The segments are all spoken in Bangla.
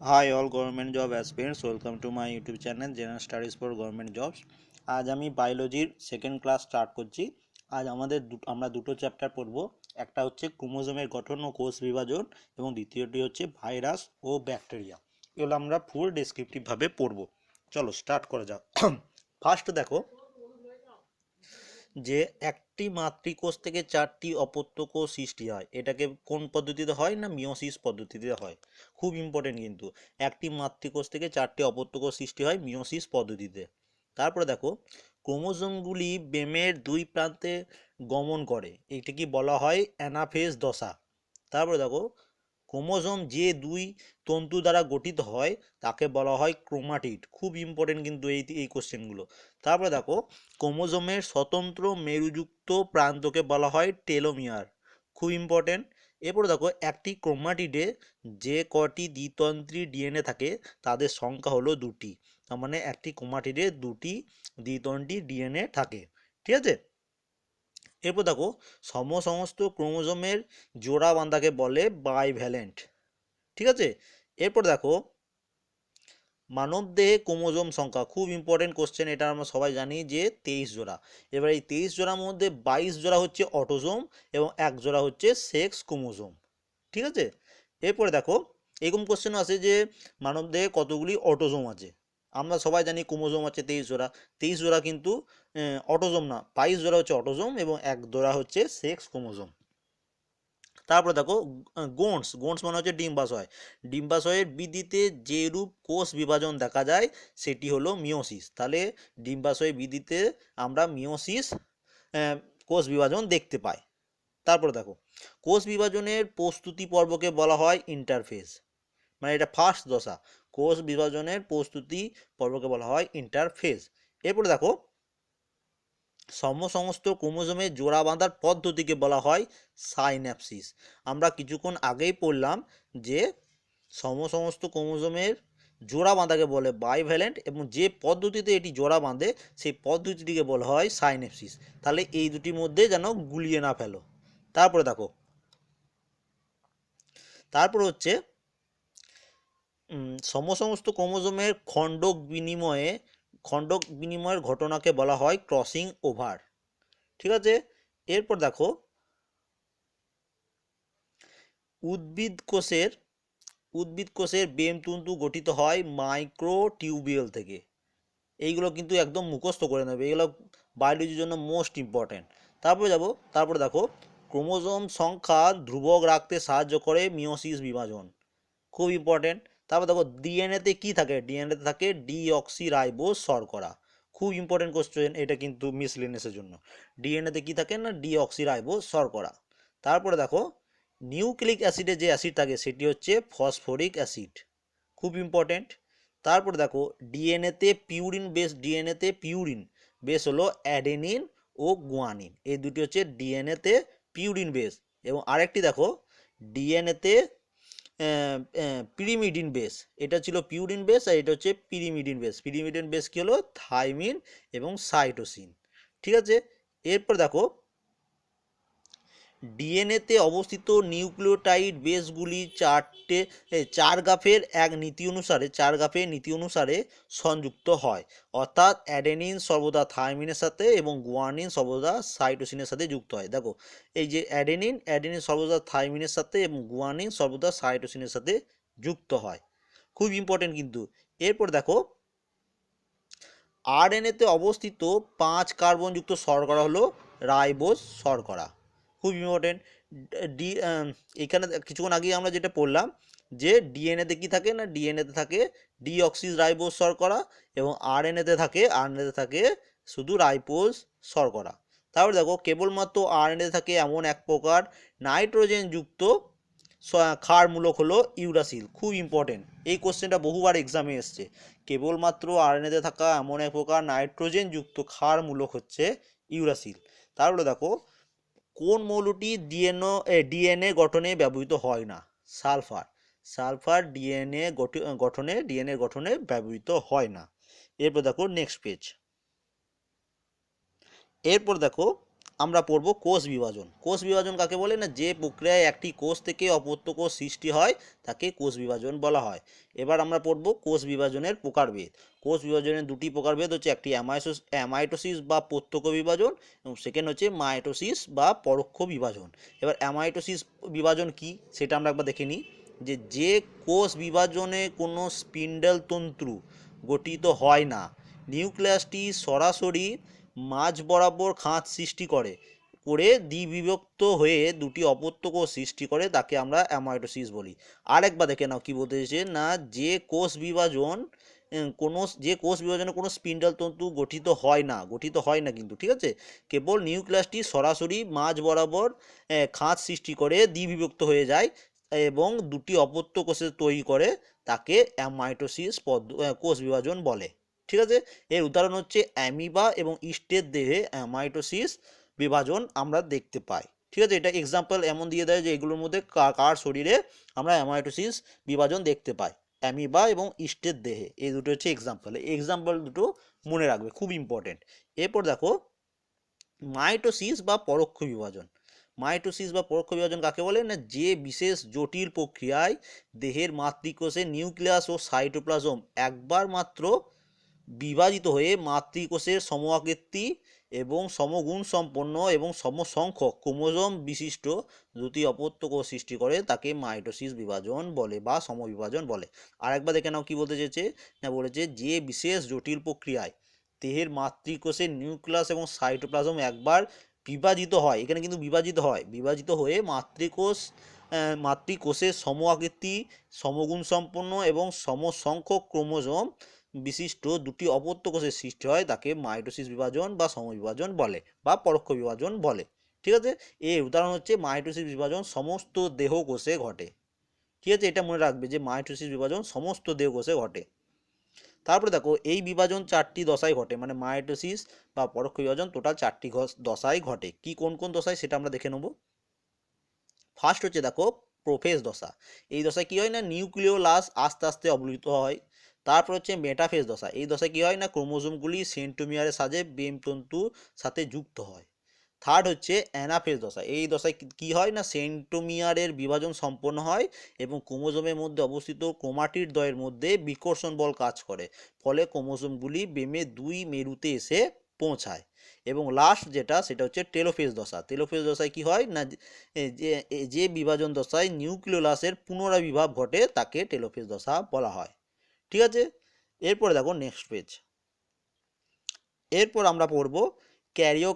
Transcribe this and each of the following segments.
Hi all government job aspirants welcome to my YouTube channel general studies for government jobs আজ আমি বায়োলজির সেকেন্ড ক্লাস স্টার্ট করছি। আজ আমাদের আমরা দুটো চ্যাপ্টার পড়ব। একটা হচ্ছে ক্রোমোজোমের গঠন ও কোষ বিভাজন এবং দ্বিতীয়টি হচ্ছে ভাইরাস ও ব্যাকটেরিয়া এগুলো আমরা ফুল ডেসক্রিপটিভভাবে পড়ব। চলো স্টার্ট করা যাক। ফার্স্ট দেখো যে একটি মাতৃকোষ থেকে চারটি অপত্য কোষ সৃষ্টি হয়। এটাকে কোন পদ্ধতিতে হয় না মিওসিস পদ্ধতিতে হয়? খুব ইম্পর্টেন্ট কিন্তু। একটি মাতৃকোষ থেকে চারটি অপত্য কোষ সৃষ্টি হয় মিওসিস পদ্ধতিতে। তারপরে দেখো, ক্রোমোজোমগুলি বেমের দুই প্রান্তে গমন করে। এটাকে বলা হয় অ্যানাফেজ দশা। তারপরে দেখো ক্রোমোজোম যে দুই তন্তু দ্বারা গঠিত হয়, তাকে বলা হয় ক্রোমাটিড। খুব ইম্পর্টেন্ট কিন্তু এই এই কোশ্চেনগুলো তারপরে দেখো, ক্রোমোজোমের স্বতন্ত্র মেরুযুক্ত প্রান্তকে বলা হয় টেলোমিয়ার। খুব ইম্পর্টেন্ট এরপরে দেখো, একটি ক্রোমাটিডে যে কটি দ্বিতন্ত্রী ডিএনএ থাকে, তাদের সংখ্যা হলো দুটি। তার মানে একটি ক্রোমাটিডে দুটি দ্বিতন্ত্রী ডিএনএ থাকে। ঠিক আছে? এরপর দেখো সম সমস্ত ক্রোমোজোমের জোড়া বাঁধাকে বলে বাইভ্যালেন্ট ঠিক আছে? এরপর দেখো, মানব দেহে ক্রোমোজোম সংখ্যা, খুব ইম্পর্টেন্ট কোশ্চেন এটা আমরা সবাই জানি যে তেইশ জোড়া। এবার এই তেইশ জোড়ার মধ্যে বাইশ জোড়া হচ্ছে অটোজোম এবং এক জোড়া হচ্ছে সেক্স ক্রোমোজোম ঠিক আছে? এরপরে দেখো, এরকম কোশ্চেন আছে যে মানব দেহে কতগুলি অটোজোম আছে? আমরা সবাই জানি ক্রোমোজোম আছে তেইশ জোড়া। তেইশ জোড়া কিন্তু অটোজোম না, বাইশ জোড়া হচ্ছে অটোজোম এবং এক জোড়া হচ্ছে সেক্স ক্রোমোজোম। তারপরে দেখো গোন্স গোন্স মানে হচ্ছে ডিম্বাশয়। ডিম্বাশয়ের বৃদ্ধিতে যে রূপ কোষ বিভাজন দেখা যায়, সেটি হলো মিওসিস তাহলে ডিম্বাশয় বৃদ্ধিতে আমরা মিওসিস কোষ বিভাজন দেখতে পাই। তারপরে দেখো, কোষ বিভাজনের প্রস্তুতি পর্বকে বলা হয় ইন্টারফেস মানে এটা ফার্স্ট দশা। কোষ বিভাজনের প্রস্তুতি পর্বকে বলা হয় ইন্টারফেজ এরপরে দেখো সম সমস্ত ক্রোমোজোমের জোড়া বাঁধার পদ্ধতিকে বলা হয় সাইন্যাপসিস আমরা কিছুক্ষণ আগেই পড়লাম যে সম সমস্ত ক্রোমোজোমের জোড়া বাঁধাকে বলে বাইভ্যালেন্ট এবং যে পদ্ধতিতে এটি জোড়া বাঁধে সেই পদ্ধতিটিকে বলা হয় সাইন্যাপসিস তাহলে এই দুটির মধ্যে যেন গুলিয়ে না ফেলো। তারপরে দেখো, তারপর হচ্ছে সম সমস্ত ক্রোমোজোমের খণ্ডক বিনিময়ে, খণ্ডক বিনিময়ের ঘটনাকে বলা হয় ক্রসিং ওভার। ঠিক আছে? এরপর দেখো, উদ্ভিদ কোষের উদ্ভিদ কোষের বেমতন্তু গঠিত হয় মাইক্রো টিউবিউল থেকে। এইগুলো কিন্তু একদম মুখস্থ করে নেবে। এগুলো বায়োলজির জন্য মোস্ট ইম্পর্ট্যান্ট। তারপরে যাব, তারপরে দেখো, ক্রোমোজোম সংখ্যা ধ্রুবক রাখতে সাহায্য করে মিওসিস বিভাজন। খুব ইম্পর্টেন্ট তারপর দেখো ডিএনএতে কি থাকে? ডিএনএতে থাকে ডিঅক্সি রাইবোজ শর্করা খুব ইম্পর্টেন্ট কোশ্চেন এটা কিন্তু মিসলিনেসের জন্য। ডিএনএতে কি থাকে না? ডিঅক্সি রাইবোজ শর্করা তারপরে দেখো নিউক্লিক অ্যাসিডে যে অ্যাসিড থাকে, সেটি হচ্ছে ফসফরিক অ্যাসিড খুব ইম্পর্টেন্ট তারপরে দেখো ডিএনএতে পিউরিন বেস ডিএনএতে পিউরিন বেস হলো অ্যাডেনিন ও গুয়ানিন এই দুটি হচ্ছে ডিএনএতে পিউরিন বেস এবং আরেকটি দেখো ডিএনএতে পিরিমিডিন বেস এটা ছিল পিউরিন বেস আর এটা হচ্ছে পিরিমিডিন বেস পিরিমিডিন বেস কী হলো? থাইমিন এবং সাইটোসিন ঠিক আছে? এরপর দেখো ডিএনএতে অবস্থিত নিউক্লিওটাইড বেসগুলি চারটে চার গাফের এক নীতি অনুসারে, চার গাফের নীতি অনুসারে সংযুক্ত হয়। অর্থাৎ অ্যাডেনিন সর্বদা থাইমিনের সাথে এবং গুয়ানিন সর্বদা সাইটোসিনের সাথে যুক্ত হয়। দেখো, এই যে অ্যাডেনিন অ্যাডেনিন সর্বদা থাইমিনের সাথে এবং গুয়ানিন সর্বদা সাইটোসিনের সাথে যুক্ত হয়। খুব ইম্পর্টেন্ট কিন্তু। এরপর দেখো আরএনএতে অবস্থিত পাঁচ কার্বনযুক্ত শর্করা হলো রাইবোজ শর্করা। খুব ইম্পর্টেন্ট ডি এখানে কিছুক্ষণ আগে আমরা যেটা পড়লাম যে ডিএনএতে কি থাকে না ডিএনএতে থাকে ডিঅক্সিজ রাইবোজ শর্করা এবং আরএনএতে থাকে আরএনএতে থাকে শুধু রাইবোজ শর্করা। তারপর দেখো কেবলমাত্র আরএনএতে থাকে এমন এক প্রকার নাইট্রোজেনযুক্ত স- ক্ষারমূলক হলো ইউরাসিল, খুব ইম্পর্টেন্ট এই কোশ্চেনটা বহুবার এক্সামে এসছে। কেবলমাত্র আরএনএতে থাকা এমন এক প্রকার নাইট্রোজেন নাইট্রোজেনযুক্ত ক্ষারমূলক হচ্ছে ইউরাসিল। তারপরে দেখো কোন মৌলটি ডিএনও ডিএনএ গঠনে ব্যবহৃত হয় না? সালফার। সালফার ডিএনএ গঠনে ডিএনএ গঠনে ব্যবহৃত হয় না। এরপর দেখো নেক্সট পেজ এরপর দেখো আমরা পড়ব কোষ বিভাজন। কোষ বিভাজন কাকে বলে না? যে প্রক্রিয়ায় একটি কোষ থেকে অপত্য কোষ সৃষ্টি হয়, তাকে কোষ বিভাজন বলা হয়। এবার আমরা পড়ব কোষ বিভাজনের প্রকারভেদ। কোষ বিভাজনের দুটি প্রকারভেদ হচ্ছে একটি অ্যামাইসোস, অ্যামাইটোসিস বা প্রত্যক্ষ বিভাজন, এবং সেকেন্ড হচ্ছে মাইটোসিস বা পরোক্ষ বিভাজন। এবার অ্যামাইটোসিস বিভাজন কি? সেটা আমরা একবার দেখে নিই। যে যে কোষ বিভাজনে কোনো স্পিন্ডেল তন্তু গঠিত হয় না, নিউক্লিয়াসটি সরাসরি মাঝ বরাবর খাঁজ সৃষ্টি করে করে দ্বিবিভক্ত হয়ে দুটি অপত্য কোষ সৃষ্টি করে তাকে আমরা অ্যামাইটোসিস বলি। আরেকবার দেখে নাও কি বলতে চাইছে না যে কোষ বিভাজন কোনো যে কোষ বিভাজনে কোনো স্পিন্ডাল তন্তু গঠিত হয় না গঠিত হয় না কিন্তু ঠিক আছে? কেবল নিউক্লিয়াসটি সরাসরি মাঝ বরাবর খাঁজ সৃষ্টি করে দ্বিবিভক্ত হয়ে যায় এবং দুটি অপত্য কোষে তৈরি করে তাকে অ্যামাইটোসিস আহ, কোষ বিভাজন বলে। ঠিক আছে? এর উদাহরণ হচ্ছে অ্যামিবা এবং ইস্টের দেহে অ্যামাইটোসিস বিভাজন আমরা দেখতে পাই। ঠিক আছে? এটা এক্সাম্পল এমন দিয়ে দেয় যে এগুলোর মধ্যে কার শরীরে আমরা অ্যামাইটোসিস বিভাজন দেখতে পাই। অ্যামিবা এবং ইস্টের দেহে। এই দুটো হচ্ছে এক্সাম্পল এই এক্সাম্পল দুটো মনে রাখবে। খুব ইম্পর্টেন্ট এরপর দেখো, মাইটোসিস বা পরোক্ষ বিভাজন। মাইটোসিস বা পরোক্ষ বিভাজন কাকে বলে? না, যে বিশেষ জটিল প্রক্রিয়ায় দেহের মাতৃকোষে নিউক্লিয়াস ও সাইটোপ্লাজম একবার মাত্র বিভাজিত হয়ে মাতৃকোষের সমআকৃতি এবং সমগুণ সম্পন্ন এবং সমসংখ্যক ক্রোমোজোম বিশিষ্ট দুটি অপত্য কোষ সৃষ্টি করে, তাকে মাইটোসিস বিভাজন বলে বা সমবিভাজন বলে। আরেকবার দেখে নাও কি বলতে চেয়েছে। না, বলেছে যে বিশেষ জটিল প্রক্রিয়ায় দেহের মাতৃকোষের নিউক্লিয়াস এবং সাইটোপ্লাজম একবার বিভাজিত হয়। এখানে কিন্তু বিভাজিত হয়। বিভাজিত হয়ে মাতৃকোষ মাতৃকোষের সম আকৃতি সমগুণ সম্পন্ন এবং সমসংখ্যক ক্রোমোজোম বিশিষ্ট দুটি অপত্য কোষের সৃষ্টি হয় তাকে মাইটোসিস বিভাজন বা সমবিভাজন বলে বা পরোক্ষ বিভাজন বলে। ঠিক আছে? এর উদাহরণ হচ্ছে মাইটোসিস বিভাজন সমস্ত দেহ কোষে ঘটে। ঠিক আছে? এটা মনে রাখবে যে মাইটোসিস বিভাজন সমস্ত দেহ কোষে ঘটে। তারপরে দেখো, এই বিভাজন চারটি দশায় ঘটে মানে মাইটোসিস বা পরোক্ষ বিভাজন টোটাল চারটি দশায় ঘটে। কি কোন কোন দশায় সেটা আমরা দেখে নেব। ফার্স্ট হচ্ছে দেখো প্রোফেস দশা। এই দশায় কি হয় না? নিউক্লিওলাস আস্তে আস্তে অবলিত হয়। তারপর হচ্ছে মেটাফেজ দশা। এই দশায় কি হয় না, ক্রোমোজোমগুলি সেন্টোমিয়ারের সাহায্যে বেমতন্তুর সাথে যুক্ত হয়। থার্ড হচ্ছে অ্যানাফেজ দশা। এই দশায় কি- হয় না সেন্টোমিয়ারের বিভাজন সম্পন্ন হয় এবং ক্রোমোজোমের মধ্যে অবস্থিত ক্রোমাটিড দ্বয়ের মধ্যে বিকর্ষণ বল কাজ করে। ফলে ক্রোমোজোমগুলি বেমে দুই মেরুতে এসে পৌঁছায়। এবং লাস্ট যেটা, সেটা হচ্ছে টেলোফেজ দশা। টেলোফেজ দশায় কি হয় না যে- যে বিভাজন দশায় নিউক্লিওলাসের পুনরাবিভাব ঘটে, তাকে টেলোফেজ দশা বলা হয়। ঠিক আছে? এরপরে দেখো নেক্সট পেজ এরপর আমরা পড়ব ক্যারিও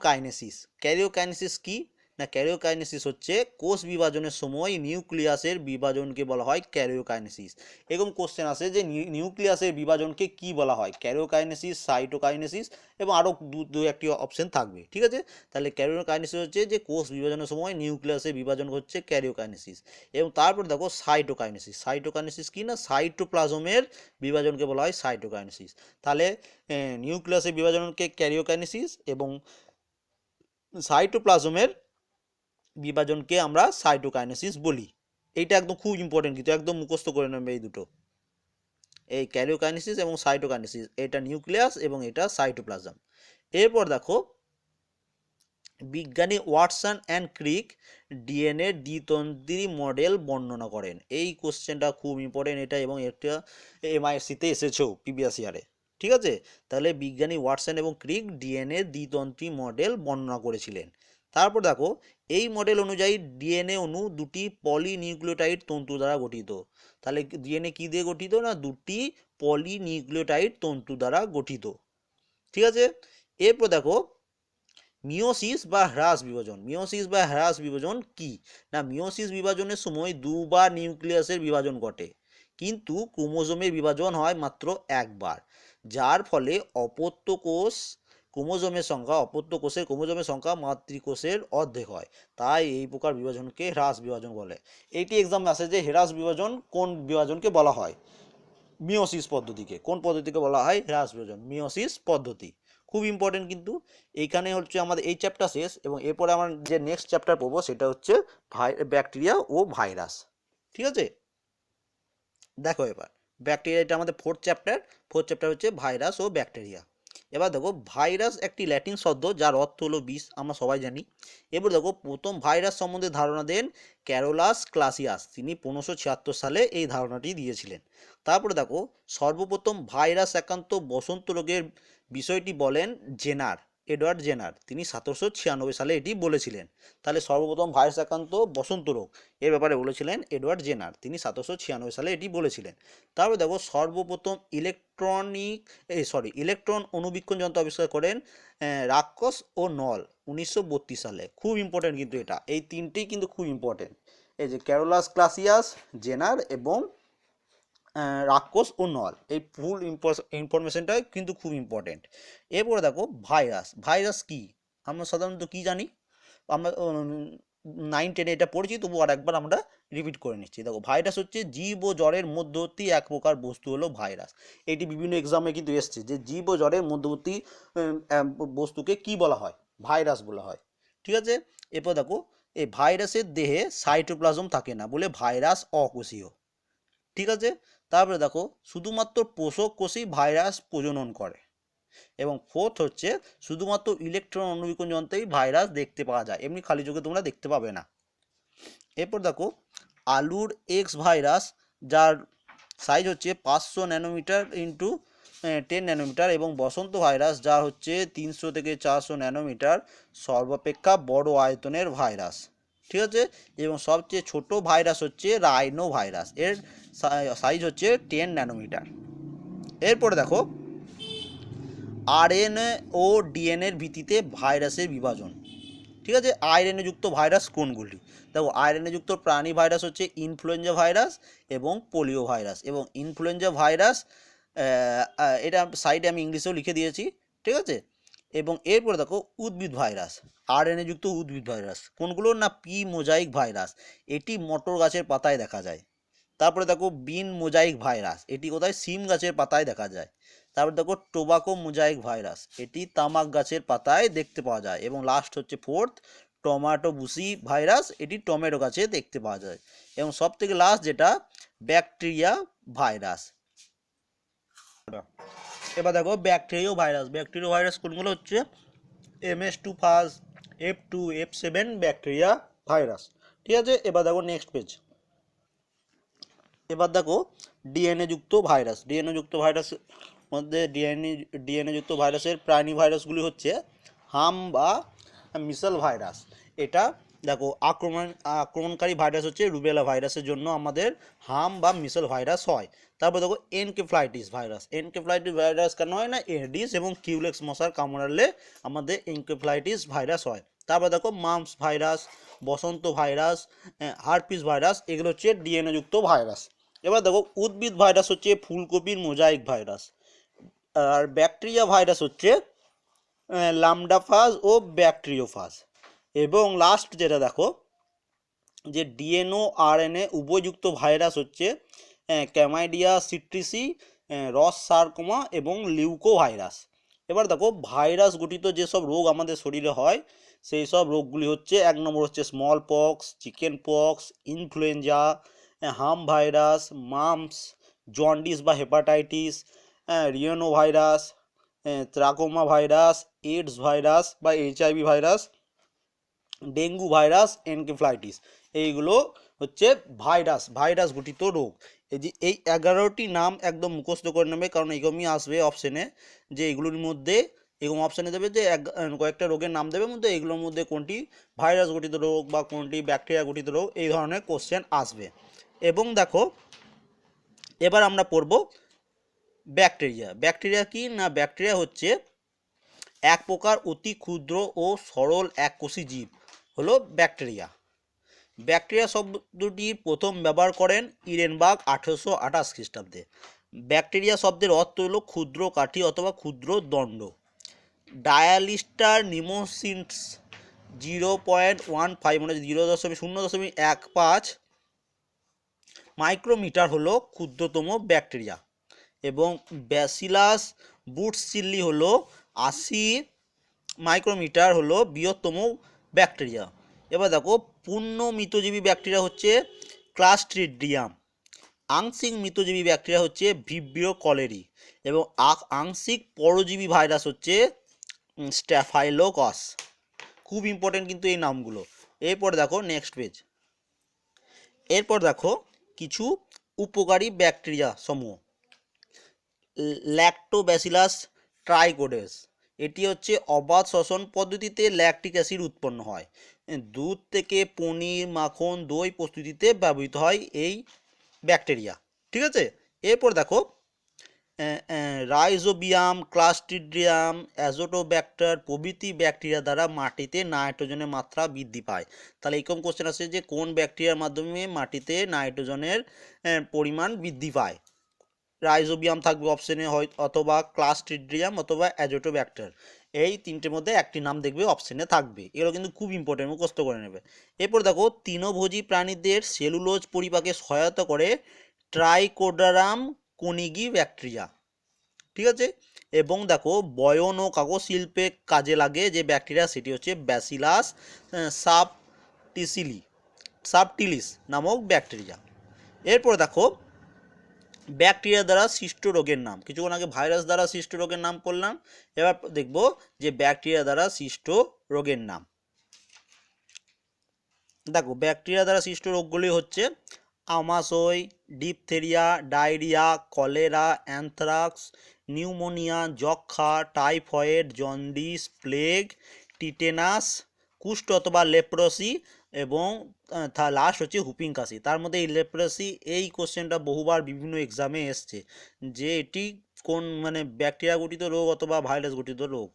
কাইনেসিস কি? না ক্যারিওকাইনেসিস হচ্ছে কোষ বিভাজনের সময় নিউক্লিয়াসের বিভাজনকে বলা হয় ক্যারিওকাইনেসিস। এরকম কোশ্চেন আসে যে নিউ- নিউক্লিয়াসের বিভাজনকে কি বলা হয়? ক্যারিওকাইনেসিস, সাইটোকাইনেসিস এবং আরও দু দু একটি অপশন থাকবে, ঠিক আছে? তাহলে ক্যারিওকাইনেসিস হচ্ছে যে কোষ বিভাজনের সময় নিউক্লিয়াসের বিভাজন হচ্ছে ক্যারিওকাইনেসিস। এবং তারপর দেখো সাইটোকাইনেসিস। সাইটোকাইনেসিস কি না? সাইটোপ্লাজমের বিভাজনকে বলা হয় সাইটোকাইনেসিস। তাহলে নিউক্লিয়াসের বিভাজনকে ক্যারিওকাইনেসিস এবং সাইটোপ্লাজমের বিভাজনকে আমরা সাইটোকাইনেসিস বলি। এইটা একদম খুব ইম্পর্টেন্ট কিন্তু একদম মুখস্থ করে নেবে এই দুটো। এই ক্যারিওকাইনেসিস এবং সাইটোকাইনেসিস, এটা নিউক্লিয়াস এবং এটা সাইটোপ্লাজম। এরপর দেখো, বিজ্ঞানী ওয়াটসন অ্যান্ড ক্রিক ডিএনএ দ্বিতন্ত্রী মডেল বর্ণনা করেন। এই কোশ্চেনটা খুব ইম্পর্টেন্ট এটা এবং এটা এমআইএসসিতে এসেছেও প্রিভিয়াস ইয়ারে। ঠিক আছে? তাহলে বিজ্ঞানী ওয়াটসন এবং ক্রিক ডিএনএ দ্বিতন্ত্রী মডেল বর্ণনা করেছিলেন। তারপর দেখো এই মডেল অনুযায়ী ডিএনএ অণু দুটি পলিনিউক্লিওটাইড তন্তু দ্বারা গঠিত। তাহলে ডিএনএ কী দিয়ে গঠিত না দুটি পলিনিউক্লিওটাইড তন্তু দ্বারা গঠিত। ঠিক আছে? এরপর দেখো মিওসিস বা হ্রাস বিভাজন। মিওসিস বা হ্রাস বিভাজন কি? না মিওসিস বিভাজনের সময় দুবার নিউক্লিয়াসের বিভাজন ঘটে। কিন্তু ক্রোমোজোমের বিভাজন হয় মাত্র একবার, যার ফলে অপত্য কোষ ক্রোমোজোমের সংখ্যা অপত্য কোষের ক্রোমোজোমের সংখ্যা মাতৃকোষের অর্ধেক হয়। তাই এই প্রকার বিভাজনকে হ্রাস বিভাজন বলে। এইটি এক্সাম আসে যে হ্রাস বিভাজন কোন বিভাজনকে বলা হয়? মিওসিস পদ্ধতিকে। কোন পদ্ধতিকে বলা হয়? হ্রাস বিভাজন। মিওসিস পদ্ধতি। খুব ইম্পর্টেন্ট কিন্তু। এইখানে হচ্ছে আমাদের এই চ্যাপ্টার শেষ এবং এরপরে আমার যে নেক্সট চ্যাপ্টার পড়ব সেটা হচ্ছে ভাই ব্যাকটেরিয়া ও ভাইরাস ঠিক আছে? দেখো এবার। ব্যাকটেরিয়া এটা আমাদের ফোর্থ চ্যাপ্টার ফোর্থ চ্যাপ্টার হচ্ছে ভাইরাস ও ব্যাকটেরিয়া এবার দেখো ভাইরাস একটি ল্যাটিন শব্দ, যার অর্থ হলো বিষ, আমরা সবাই জানি। এবার দেখো প্রথম ভাইরাস সম্বন্ধে ধারণা দেন ক্যারোলাস ক্লাসিয়াস তিনি পনেরোশো ছিয়াত্তর সালে এই ধারণাটি দিয়েছিলেন। তারপরে দেখো সর্বপ্রথম ভাইরাস একান্ত বসন্ত রোগের বিষয়টি বলেন জেনার। Edward Jenner. তিনি সতেরোশো ছিয়ানব্বই সালে এটি বলেছিলেন। তাহলে সর্বপ্রথম ভাইরাস একান্ত বসন্ত রোগ। এর ব্যাপারে বলেছিলেন এডওয়ার্ড জেনার। তিনি সতেরোশো ছিয়ানব্বই সালে এটি বলেছিলেন। তারপরে দেখো, সর্বপ্রথম ইলেকট্রনিক, এই সরি, ইলেকট্রন অনুবীক্ষণ যন্ত্র আবিষ্কার করেন রাক্ষস ও নল উনিশশো বত্রিশ সালে। খুব ইম্পর্টেন্ট কিন্তু এটা। এই তিনটেই কিন্তু খুব ইম্পর্টেন্ট এই যে ক্যারোলাস ক্লাসিয়াস জেনার এবং রাক্ষস ও নল। এই ফুল ইনফরমেশনটা কিন্তু খুব ইম্পর্টেন্ট এরপরে দেখো ভাইরাস ভাইরাস কি? আমরা সাধারণত কি জানি? আমরা নাইন টেনে এটা পড়েছি তবু আর একবার আমরা রিপিট করে নিচ্ছি। দেখো ভাইরাস হচ্ছে জীব ও জ্বরের মধ্যবর্তী এক প্রকার বস্তু হলো ভাইরাস এটি বিভিন্ন এক্সামে কিন্তু এসছে যে জীব ও জ্বরের মধ্যবর্তী বস্তুকে কি বলা হয়? ভাইরাস বলা হয়। ঠিক আছে? এরপর দেখো, এই ভাইরাসের দেহে সাইটোপ্লাজম থাকে না বলে ভাইরাস অকোষীয়। ঠিক আছে? তারপরে দেখো, শুধুমাত্র পোষক কোষেই ভাইরাস প্রজনন করে। এবং ফোর্থ হচ্ছে, শুধুমাত্র ইলেকট্রন অনুবীক্ষণ যন্ত্রেই ভাইরাস দেখতে পাওয়া যায়। এমনি খালি চোখে তোমরা দেখতে পাবে না। এরপর দেখো, আলুর এক্স ভাইরাস, যার সাইজ হচ্ছে পাঁচশো ন্যানোমিটার ইন্টু টেন ন্যানোমিটার এবং বসন্ত ভাইরাস, যা হচ্ছে তিনশো থেকে চারশো ন্যানোমিটার সর্বাপেক্ষা বড় আয়তনের ভাইরাস। ঠিক আছে? এবং সবচেয়ে ছোট ভাইরাস হচ্ছে রাইনো ভাইরাস এর সাইজ হচ্ছে টেন ন্যানোমিটার এরপরে দেখো আরএনএ ও ডিএনএর ভিত্তিতে ভাইরাসের বিভাজন। ঠিক আছে? আরএনএ যুক্ত ভাইরাস কোনগুলি? দেখো আরএনএ যুক্ত প্রাণী ভাইরাস হচ্ছে ইনফ্লুয়েঞ্জা ভাইরাস এবং পোলিও ভাইরাস এবং ইনফ্লুয়েঞ্জা ভাইরাস এটা সাইডে আমি ইংলিশেও লিখে দিয়েছি। ঠিক আছে? এবং এরপরে দেখো উদ্ভিদ ভাইরাস আরএনএ যুক্ত উদ্ভিদ ভাইরাস কোনগুলো না পি মোজাইক ভাইরাস এটি মটর গাছের পাতায় দেখা যায়। তারপরে দেখো বিন মোজাইক ভাইরাস এটি কোথায়? সিম গাছের পাতায় দেখা যায়। তারপর দেখো টোবাকো মোজাইক ভাইরাস এটি তামাক গাছের পাতায় দেখতে পাওয়া যায়। এবং লাস্ট হচ্ছে ফোর্থ টমাটো বুসি ভাইরাস এটি টমেটো গাছে দেখতে পাওয়া যায়। এবং সব থেকে লাস্ট যেটা ব্যাকটেরিয়া ভাইরাস এবার দেখো ব্যাকটেরিয়া ভাইরাস ব্যাকটেরিয়া ভাইরাস কোনগুলো হচ্ছে? M S two phage F two F seven bacteria virus ঠিক আছে? এবার দেখো নেক্সট পেজ এবার দেখো ডিএনএ যুক্ত ভাইরাস ডিএনএ যুক্ত ভাইরাস মধ্যে ডিএনএ ডিএনএ যুক্ত ভাইরাসের প্রাণী ভাইরাসগুলি হচ্ছে হাম বা মিসেল ভাইরাস এটা দেখো, আক্রমণ, আক্রমণকারী ভাইরাস হচ্ছে রুবেলা ভাইরাসের জন্য আমাদের হাম বা মিসেল ভাইরাস হয়। তারপর দেখো এনকেফ্লাইটিস ভাইরাস এনকেফ্লাইটিস ভাইরাস কেন হয় না? এডিস এবং কিউলেক্স মশার কামড়ালে আমাদের এনকেফ্লাইটিস ভাইরাস হয়। তারপর দেখো মামস ভাইরাস বসন্ত ভাইরাস হারপিস ভাইরাস এগুলো হচ্ছে ডিএনএ যুক্ত ভাইরাস এবার দেখো, উদ্ভিদ ভাইরাস হচ্ছে ফুলকপির মোজাইক ভাইরাস আর ব্যাকটেরিয়া ভাইরাস হচ্ছে লামডাফাজ ও ব্যাকটেরিওফাজ এবং লাস্ট যেটা দেখো, যে ডিএনও আরএনএ উপযুক্ত ভাইরাস হচ্ছে ক্যামাইডিয়া সিট্রিসি রস সার্কোমা এবং লিউকো ভাইরাস এবার দেখো ভাইরাস গঠিত যেসব রোগ আমাদের শরীরে হয়, সেই সব রোগগুলি হচ্ছে, এক নম্বর হচ্ছে smallpox chickenpox influenza হাম ভাইরাস মামস জন্ডিস বা hepatitis রিয়েনো virus trachoma virus AIDS virus বা HIV virus dengue virus, encephalitis. এইগুলো হচ্ছে ভাইরাস ভাইরাস গঠিত রোগ। এই যে এই এগারোটি নাম একদম মুখস্থ করে নেবে, কারণ এরকমই আসবে অপশনে যে এগুলোর মধ্যে, এরকম অপশানে দেবে যে এক, কয়েকটা রোগের নাম দেবে, মধ্যে এগুলোর মধ্যে কোনটি ভাইরাস গঠিত রোগ বা কোনটি ব্যাকটেরিয়া গঠিত রোগ, এই ধরনের কোশ্চেন আসবে। এবং দেখো, এবার আমরা পড়ব ব্যাকটেরিয়া। ব্যাকটেরিয়া কি না? ব্যাকটেরিয়া হচ্ছে এক প্রকার অতি ক্ষুদ্র ও সরল এককোষী জীব। হলো ব্যাকটেরিয়া। ব্যাকটেরিয়া শব্দটি প্রথম ব্যবহার করেন ইরেনবাগ আঠেরোশো আঠাশ খ্রিস্টাব্দে। ব্যাকটেরিয়া শব্দের অর্থ হলো ক্ষুদ্র কাঠি অথবা ক্ষুদ্র দণ্ড। Dialister pneumosintes zero point one five মানে জিরো দশমিক শূন্য দশমিক এক পাঁচ মাইক্রোমিটার হলো ক্ষুদ্রতম ব্যাকটেরিয়া এবং ব্যাসিলাস বুটসিল্লি হলো আশি মাইক্রোমিটার হলো বৃহত্তম ব্যাকটেরিয়া। এবার দেখো পূর্ণ মৃতজীবী ব্যাকটেরিয়া হচ্ছে ক্লাস্ট্রিডিয়াম আংশিক মৃতজীবী ব্যাকটেরিয়া হচ্ছে ভিব্রিও কলেরি এবং আংশিক পরজীবী ভাইরাস হচ্ছে স্ট্যাফাইলোকস খুব ইম্পর্টেন্ট কিন্তু এই নামগুলো। এরপর দেখো নেক্সট পেজ এরপর দেখো, কিছু উপকারী ব্যাকটেরিয়া সমূহ। ল্যাক্টোব্যাসিলাস ট্রাইকোডেস। এটি হচ্ছে অবাধ শ্বসন পদ্ধতিতে ল্যাকটিক অ্যাসিড উৎপন্ন হয়। দুধ থেকে পনির, মাখন, দই প্রস্তুতিতে ব্যবহৃত হয় এই ব্যাকটেরিয়া ঠিক আছে? এরপর দেখো রাইজোবিয়াম ক্লাস্ট্রিডিয়াম অ্যাজোটোব্যাক্টার প্রভৃতি ব্যাকটেরিয়া দ্বারা মাটিতে নাইট্রোজেনের মাত্রা বৃদ্ধি পায়। তাহলে এরকম কোশ্চেন আসে যে কোন ব্যাকটেরিয়ার মাধ্যমে মাটিতে নাইট্রোজেনের পরিমাণ বৃদ্ধি পায়? রাইজোবিয়াম থাকবে অপশনে হয় অথবা ক্লাস্ট্রিডিয়াম অথবা অ্যাজোটোব্যাক্টার। এই তিনটের মধ্যে একটি নাম দেখবে অপশনে থাকবে। এগুলো কিন্তু খুব ইম্পর্টেন্ট মুখস্থ করে নেবে। এরপর দেখো, তৃণভোজী প্রাণীদের সেলুলোজ পরিপাকে সহায়তা করে ট্রাইকোডারাম কোনিগি ব্যাকটেরিয়া ঠিক আছে? এবং দেখো, বয়ন ও কাগজ শিল্পে কাজে লাগে যে ব্যাকটেরিয়া সেটি হচ্ছে ব্যাসিলাস সাবটিসিলি সাবটিলিস নামক ব্যাকটেরিয়া এরপর দেখো ব্যাকটেরিয়া দ্বারা সৃষ্ট রোগের নাম। কিছুক্ষণ আগে ভাইরাস দ্বারা সৃষ্ট রোগের নাম করলাম। এবার দেখব যে ব্যাকটেরিয়া দ্বারা সৃষ্ট রোগের নাম। দেখো, ব্যাকটেরিয়া দ্বারা সৃষ্ট রোগগুলি হচ্ছে আমাশয়, diphtheria, diarrhoea, cholera, anthrax, pneumonia যক্ষা টাইফয়েড, জন্ডিস, প্লেগ, টিটেনাস, কুষ্ঠ অথবা লেপ্রসি এবং লাস্ট হচ্ছে হুপিং কাশি। তার মধ্যে এই লেপ্রসি এই কোশ্চেনটা বহুবার বিভিন্ন এক্সামে এসছে যে এটি কোন মানে ব্যাকটেরিয়া গঠিত রোগ অথবা ভাইরাস গঠিত রোগ।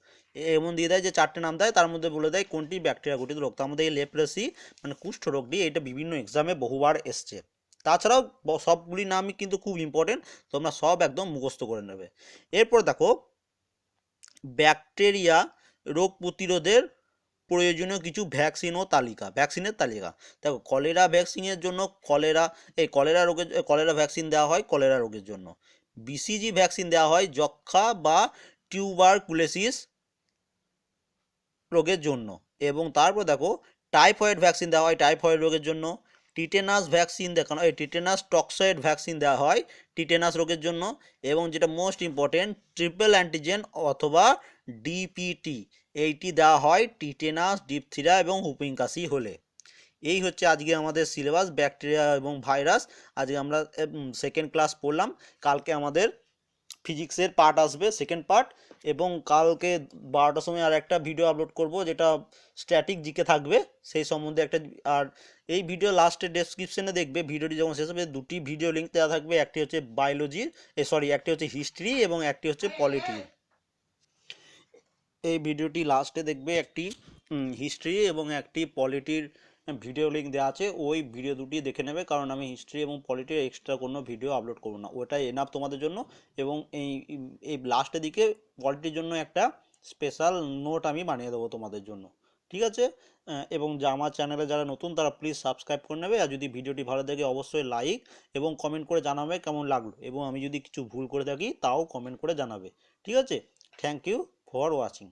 এমন দিয়ে দেয় যে চারটে নাম দেয়, তার মধ্যে বলে দেয় কোনটি ব্যাকটেরিয়া গঠিত রোগ। তার মধ্যে এই লেপ্রসি মানে কুষ্ঠ রোগটি এটা বিভিন্ন এক্সামে বহুবার এসছে। তাছাড়াও সবগুলি নামই কিন্তু খুব ইম্পর্টেন্ট তোমরা সব একদম মুখস্থ করে নেবে। এরপর দেখো ব্যাকটেরিয়া রোগ প্রতিরোধের প্রয়োজনীয় কিছু ভ্যাকসিন ও তালিকা ভ্যাকসিনের তালিকা। দেখো কলেরা ভ্যাকসিনের জন্য কলেরা এই কলেরা রোগের কলেরা ভ্যাকসিন দেওয়া হয় কলেরা রোগের জন্য। বিসিজি ভ্যাকসিন দেওয়া হয় যক্ষা বা টিউবার কুলেসিস রোগের জন্য। এবং তারপর দেখো টাইফয়েড ভ্যাকসিন দেওয়া হয় টাইফয়েড রোগের জন্য। টিটেনাস ভ্যাকসিন দেখানো, এই টিটেনাস টক্সয়েড ভ্যাকসিন দেওয়া হয় টিটেনাস রোগের জন্য এবং যেটা মোস্ট ইম্পর্টেন্ট ট্রিপল অ্যান্টিজেন অথবা ডিপিটি এইটি দেওয়া হয় টিটেনাস, ডিপথিরা এবং হুপিং কাশি হলে। এই হচ্ছে আজকে আমাদের সিলেবাস ব্যাকটেরিয়া এবং ভাইরাস আজকে আমরা সেকেন্ড ক্লাস পড়লাম। কালকে আমাদের ফিজিক্সের পার্ট আসবে সেকেন্ড পার্ট এবং কালকে বারোটার সময় আর একটা ভিডিও আপলোড করব, যেটা স্ট্যাটিক জিকে থাকবে, সেই সম্বন্ধে একটা, আর এই ভিডিও লাস্টে ডেসক্রিপশনে দেখবে ভিডিওটি যখন শেষ হবে, দুটি ভিডিও লিঙ্ক দেওয়া থাকবে, একটি হচ্ছে বায়োলজির এ সরি একটি হচ্ছে হিস্ট্রি এবং একটি হচ্ছে পলিটি এই ভিডিওটি লাস্টে দেখবে একটি হিস্ট্রি এবং একটি পলিটির ভিডিও লিঙ্ক দেওয়া আছে, ওই ভিডিও দুটি দেখে নেবে। কারণ আমি হিস্ট্রি এবং পলিটির এক্সট্রা কোনো ভিডিও আপলোড করব না। ওটাই এনাফ তোমাদের জন্য। এবং এই এই লাস্টের দিকে পলিটির জন্য একটা স্পেশাল নোট আমি বানিয়ে দেবো তোমাদের জন্য। ঠিক আছে? এবং যা আমার চ্যানেলে যারা নতুন, তারা প্লিজ সাবস্ক্রাইব করে নেবে। আর যদি ভিডিওটি ভালো থাকে অবশ্যই লাইক এবং কমেন্ট করে জানাবে কেমন লাগল। এবং আমি যদি কিছু ভুল করে থাকি, তাও কমেন্ট করে জানাবে। ঠিক আছে? Thank you for watching